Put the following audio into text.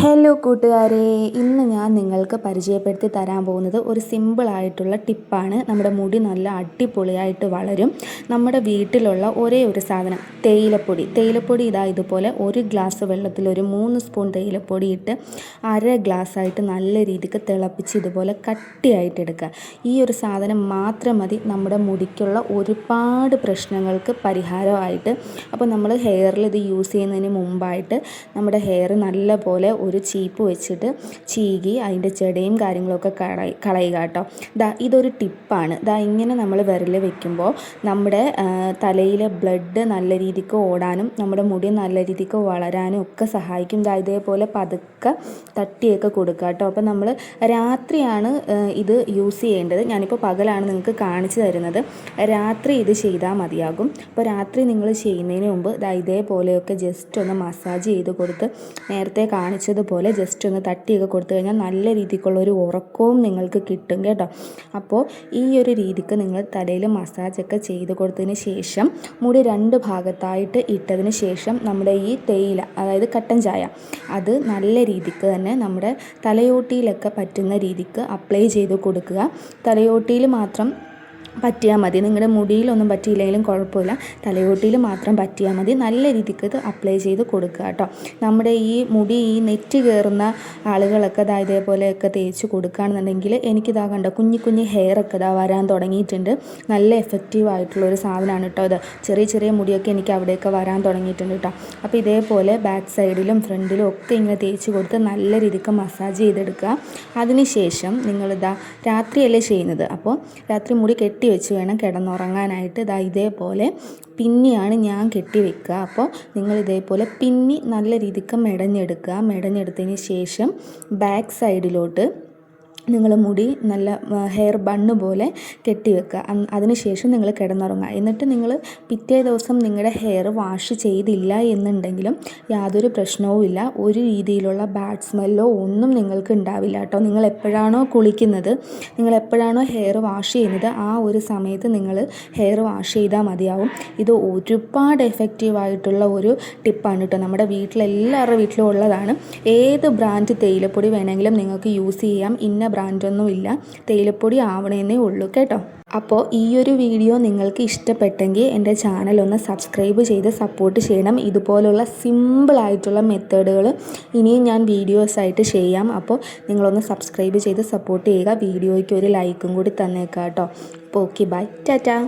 Hello കൂട്ടുകാരെ. ഇന്ന് ഞാൻ നിങ്ങൾക്ക് പരിചയപ്പെടുത്തി തരാൻ പോകുന്നത് ഒരു സിമ്പിളായിട്ടുള്ള ടിപ്പാണ് നമ്മുടെ മുടി നല്ല അടിപൊളിയായിട്ട് വളരും. നമ്മുടെ വീട്ടിലുള്ള ഒരേ ഒരു സാധനം തേയിലപ്പൊടി. തേയിലപ്പൊടി ഇതാ ഇതുപോലെ ഒരു ഗ്ലാസ് വെള്ളത്തിൽ ഒരു മൂന്ന് സ്പൂൺ തേയിലപ്പൊടി ഇട്ട് അര ഗ്ലാസ് ആയിട്ട് നല്ല രീതിക്ക് തിളപ്പിച്ച് ഇതുപോലെ കട്ടിയായിട്ട് എടുക്കുക. ഈ ഒരു സാധനം മാത്രം മതി. നമ്മുടെ മുടിക്കുള്ള ഒരുപാട് പ്രശ്നങ്ങൾക്ക് പരിഹാരമായിട്ട്. അപ്പോൾ നമ്മൾ ഹെയറിൽ ഇത് യൂസ് ചെയ്യുന്നതിന് മുമ്പായിട്ട് നമ്മുടെ ഹെയർ നല്ല പോലെ ഒരു ചീപ്പ് വെച്ചിട്ട് ചീകി അതിന്റെ ചെടയും കാര്യങ്ങളൊക്കെ കള കളയുക കേട്ടോ. ദാ ഇതൊരു ടിപ്പാണ്. ദാ ഇങ്ങനെ നമ്മൾ വിരൽ വെക്കുമ്പോൾ നമ്മുടെ തലയിലെ ബ്ലഡ് നല്ല രീതിക്ക് ഓടാനും നമ്മുടെ മുടി നല്ല രീതിക്ക് വളരാനും ഒക്കെ സഹായിക്കും. ദാ ഇതേപോലെ പതുക്കെ തട്ടിയൊക്കെ കൊടുക്കുക കേട്ടോ. അപ്പോൾ നമ്മൾ രാത്രിയാണ് ഇത് യൂസ് ചെയ്യേണ്ടത്. ഞാനിപ്പോൾ പകലാണ് നിങ്ങൾക്ക് കാണിച്ചു തരുന്നത്. രാത്രി ഇത് ചെയ്താൽ മതിയാകും. അപ്പോൾ രാത്രി നിങ്ങൾ ചെയ്യുന്നതിന് മുമ്പ് ദാ ഇതേപോലെയൊക്കെ ജസ്റ്റ് ഒന്ന് മസാജ് ചെയ്ത് കൊടുത്ത് നേരത്തെ കാണിച്ചത് പോലെ ജസ്റ്റ് ഒന്ന് തട്ടിയൊക്കെ കൊടുത്തു കഴിഞ്ഞാൽ നല്ല രീതിക്കുള്ള ഒരു ഉറക്കവും നിങ്ങൾക്ക് കിട്ടും കേട്ടോ. അപ്പോൾ ഈ ഒരു രീതിക്ക് നിങ്ങൾ തലയിൽ മസാജൊക്കെ ചെയ്ത് കൊടുത്തതിന് ശേഷം മുടി രണ്ട് ഭാഗത്തായിട്ട് ഇട്ടതിന് ശേഷം നമ്മുടെ ഈ തേയില അതായത് കട്ടൻ ചായ അത് നല്ല രീതിക്ക് തന്നെ നമ്മുടെ തലയോട്ടിയിലൊക്കെ പറ്റുന്ന രീതിക്ക് അപ്ലൈ ചെയ്ത് കൊടുക്കുക. തലയോട്ടിയിൽ മാത്രം പറ്റിയാൽ മതി. നിങ്ങളുടെ മുടിയിലൊന്നും പറ്റിയില്ലെങ്കിലും കുഴപ്പമില്ല. തലയോട്ടിയിൽ മാത്രം പറ്റിയാൽ മതി. നല്ല രീതിക്ക് ഇത് അപ്ലൈ ചെയ്ത് കൊടുക്കുക കേട്ടോ നമ്മുടെ ഈ മുടി ഈ നെറ്റ് കയറുന്ന ആളുകളൊക്കെ ഇതാ ഇതേപോലെയൊക്കെ തേച്ച് കൊടുക്കുകയാണെന്നുണ്ടെങ്കിൽ എനിക്കിതാ കണ്ട കുഞ്ഞു കുഞ്ഞു ഹെയർ ഒക്കെ ഇതാ വരാൻ തുടങ്ങിയിട്ടുണ്ട്. നല്ല എഫക്റ്റീവ് ആയിട്ടുള്ള ഒരു സാധനമാണ് കേട്ടോ ഇത്. ചെറിയ ചെറിയ മുടിയൊക്കെ എനിക്ക് അവിടെയൊക്കെ വരാൻ തുടങ്ങിയിട്ടുണ്ട് കേട്ടോ അപ്പോൾ ഇതേപോലെ ബാക്ക് സൈഡിലും ഫ്രണ്ടിലും ഒക്കെ ഇങ്ങനെ തേച്ച് കൊടുത്ത് നല്ല രീതിക്ക് മസാജ് ചെയ്തെടുക്കുക അതിനുശേഷം നിങ്ങളിതാ രാത്രിയല്ലേ ചെയ്യുന്നത്? അപ്പോൾ രാത്രി മുടി കെട്ടി കെട്ടി വെച്ച് വേണം കിടന്നുറങ്ങാനായിട്ട്. ഇതാ ഇതേപോലെ പിന്നിയാണ് ഞാൻ കെട്ടി വെക്കുക. അപ്പോൾ നിങ്ങൾ ഇതേപോലെ പിന്നി നല്ല രീതിക്ക് മെടഞ്ഞെടുക്കുക. മെടഞ്ഞെടുത്തതിന് ശേഷം ബാക്ക് സൈഡിലോട്ട് നിങ്ങൾ മുടി നല്ല ഹെയർ ബണ്ണ് പോലെ കെട്ടി വെക്കുക. അതിനുശേഷം നിങ്ങൾ കിടന്നുറങ്ങുക. എന്നിട്ട് നിങ്ങൾ പിറ്റേ ദിവസം നിങ്ങളുടെ ഹെയർ വാഷ് ചെയ്തില്ല എന്നുണ്ടെങ്കിലും യാതൊരു പ്രശ്നവുമില്ല ഒരു രീതിയിലുള്ള ബാഡ് സ്മെല്ലോ ഒന്നും നിങ്ങൾക്ക് ഉണ്ടാവില്ല കേട്ടോ. നിങ്ങൾ എപ്പോഴാണോ കുളിക്കുന്നത് നിങ്ങൾ എപ്പോഴാണോ ഹെയർ വാഷ് ചെയ്യുന്നത് ആ ഒരു സമയത്ത് നിങ്ങൾ ഹെയർ വാഷ് ചെയ്താൽ മതിയാവും. ഇത് ഒരുപാട് എഫക്റ്റീവ് ആയിട്ടുള്ള ഒരു ടിപ്പാണ് കേട്ടോ. നമ്മുടെ വീട്ടിലെല്ലാവരുടെ വീട്ടിലും ഉള്ളതാണ്. ഏത് ബ്രാൻഡ് തേയിലപ്പൊടി വേണമെങ്കിലും നിങ്ങൾക്ക് യൂസ് ചെയ്യാം. ഇന്ന ബ്രാൻഡൊന്നുമില്ല. തേയിലപ്പൊടി ആവണേന്നേ ഉള്ളൂ കേട്ടോ. അപ്പോൾ ഈ ഒരു വീഡിയോ നിങ്ങൾക്ക് ഇഷ്ടപ്പെട്ടെങ്കിൽ എന്റെ ചാനൽ ഒന്ന് സബ്സ്ക്രൈബ് ചെയ്ത് സപ്പോർട്ട് ചെയ്യണം. ഇതുപോലുള്ള സിമ്പിളായിട്ടുള്ള മെത്തേഡുകൾ ഇനിയും ഞാൻ വീഡിയോസായിട്ട് ചെയ്യാം. അപ്പോൾ നിങ്ങളൊന്ന് സബ്സ്ക്രൈബ് ചെയ്ത് സപ്പോർട്ട് ചെയ്യുക. വീഡിയോയ്ക്ക് ഒരു ലൈക്കും കൂടി തന്നേക്കാം കേട്ടോ അപ്പോൾ ഓക്കെ ബൈ ടാറ്റാ.